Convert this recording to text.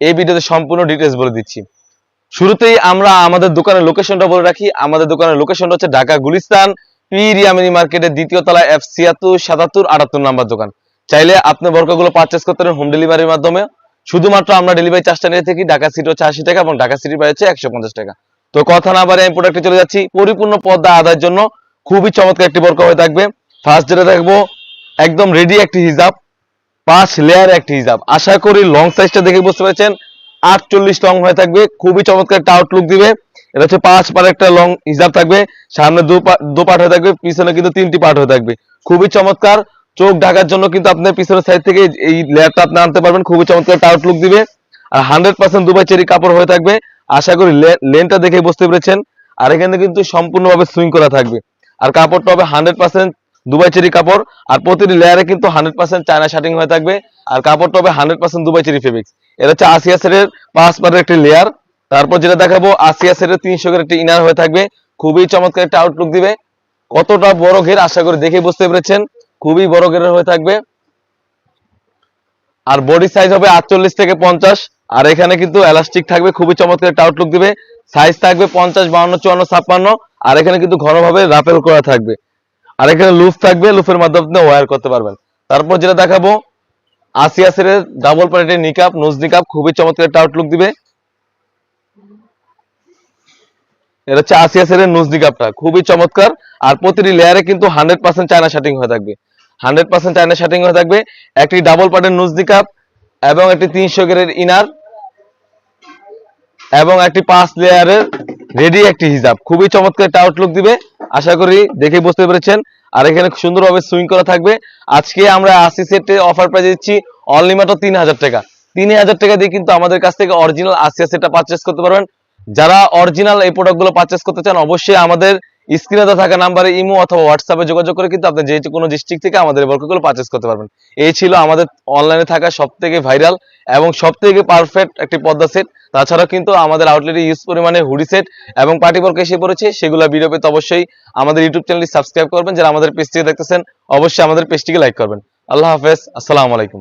এই ভিডিওতে সম্পূর্ণ ডিটেলস বলে দিচ্ছি। শুরুতেই আমরা আমাদের দোকানের লোকেশনটা বলে রাখি। আমাদের দোকানের লোকেশনটা হচ্ছে ঢাকা গুলিস্তান পিরিয়ামিনি মার্কেটের দ্বিতীয় তলা এফ ছিয়াত্তর, সাতাত্তর, আটাত্তর নাম্বার দোকান। চাইলে আপনি বর্গগুলো পারচেস করতে পারেন হোম ডেলিভারির মাধ্যমে। শুধুমাত্র আমরা ডেলিভারি চার্জটা নিয়ে থাকি, ঢাকা সিটি হচ্ছে আশি টাকা এবং ঢাকা সিটির বাইরে হচ্ছে একশো পঞ্চাশ টাকা। তো কথা না বারে আমি প্রোডাক্টে চলে যাচ্ছি। পরিপূর্ণ পর্দা আদায়ের জন্য খুবই চমৎকার একটি বর্গ হয়ে থাকবে। ফার্স্ট যেটা দেখব, একদম রেডি একটি হিজাব। পাঁচ লেয়ার একটি হিজাব। আশা করি লং সাইজটা দেখে বুঝতে পেরেছেন। আটচল্লিশ লং হয়ে থাকবে। খুবই চমৎকার একটা আউটলুক দিবে। এটা হচ্ছে পাঁচ পার একটা লং হিজাব থাকবে। সামনে দু পার্ট হয়ে থাকবে। পিছনে কিন্তু তিনটি পার্ট হয়ে থাকবে। খুবই চমৎকার। চোখ ঢাকার জন্য কিন্তু আপনি পিছনের সাইড থেকে এই লেয়ারটা আপনি আনতে পারবেন। খুবই চমৎকার একটা আউটলুক দিবে। আর হান্ড্রেড পার্সেন্ট দুবাই চেরি কাপড় হয়ে থাকবে। আশা করি লেনটা দেখে বুঝতে পেরেছেন। আর এখানে কিন্তু সম্পূর্ণভাবে সুইং করা থাকবে। আর কাপড়টা হবে হান্ড্রেড পার্সেন্ট দুবাই চেরি কাপড়, আর প্রতিটি লেয়ারে কিন্তু হান্ড্রেড পার্সেন্ট চায়না শার্টিং হয়ে থাকবে। আর কাপড়টা হবে hundred percent Dubai cherry fabrics এটা হচ্ছে আসিয়া সেটের পাঁচ পারের একটি লেয়ার তারপর যেটা দেখাবো আসিয়া সেটের তিনশো একটি ইনার হয়ে থাকবে। খুবই চমৎকার একটা আউটলুক দিবে। কতটা বড় ঘের, আশা করি দেখে বুঝতে পেরেছেন। খুবই বড় ঘেরের হয়ে থাকবে। আর বডি সাইজ হবে আটচল্লিশ থেকে পঞ্চাশ। আর এখানে কিন্তু এলাস্টিক থাকবে, খুবই চমৎকার একটা আউটলুক দিবে। সাইজ থাকবে পঞ্চাশ, বাউন্ন, চুয়ান্ন, ছাপ্পান্ন। আর এখানে কিন্তু ঘনভাবে রাপেল করা থাকবে। আর এখানে লুফ থাকবে, লুফের মাধ্যমে আপনি করতে পারবেন। তারপর যেটা দেখাবো আসিয়াসের ডাবল প্যানেটের নিকাপ নোজ নিকাপ খুবই চমৎকার একটা আউটলুক দিবে। এটা হচ্ছে আসিয়াসের নোজ নিকাপটা খুবই চমৎকার। আর প্রতিটি লেয়ারে কিন্তু হান্ড্রেড পার্সেন্ট চায়না শার্টিং হয়ে থাকবে। হান্ড্রেড পার্সেন্ট চায়না শার্টিং হয়ে থাকবে, একটি ডাবল পার্টের নোজ নিকাপ এবং একটি তিনশো গ্রেডের ইনার এবং একটি পাঁচ লেয়ারের রেডি একটি হিজাব। খুবই চমৎকার একটা আউটলুক দিবে। আশা করি দেখে বুঝতে পেরেছেন। আর এখানে সুন্দরভাবে সুইং করা থাকবে। আজকে আমরা আশি সেটে অফার প্রাইস দিচ্ছি অনলি মাত্র তিন হাজার টাকা। তিন হাজার টাকা দিয়ে কিন্তু আমাদের কাছ থেকে অরিজিনাল আসিয়া সেটটা পারচেস করতে পারবেন। যারা অরিজিনাল এই প্রোডাক্টগুলো পারচেস করতে চান, অবশ্যই আমাদের স্ক্রিনে থাকা নাম্বারে ইমো অথবা হোয়াটসঅ্যাপে যোগাযোগ করে কিন্তু আপনি যে কোনো ডিস্ট্রিক্ট থেকে আমাদের বর্গগুলো পারচেস করতে পারবেন। এই ছিল আমাদের অনলাইনে থাকা সব থেকে ভাইরাল এবং সব থেকে পারফেক্ট একটি পদ্মা সেট তাছাড়া কিন্তু আমাদের আউটলেটে ইউজ পরিমাণে হুডি সেট এবং পার্টি বর্গ এসে পড়েছে। সেগুলো ভিডিও পেতে অবশ্যই আমাদের ইউটিউব চ্যানেলটি সাবস্ক্রাইব করবেন। যারা আমাদের পেজটিকে দেখতেছেন, অবশ্যই আমাদের পেজটিকে লাইক করবেন। আল্লাহ হাফেজ। আসসালামু আলাইকুম।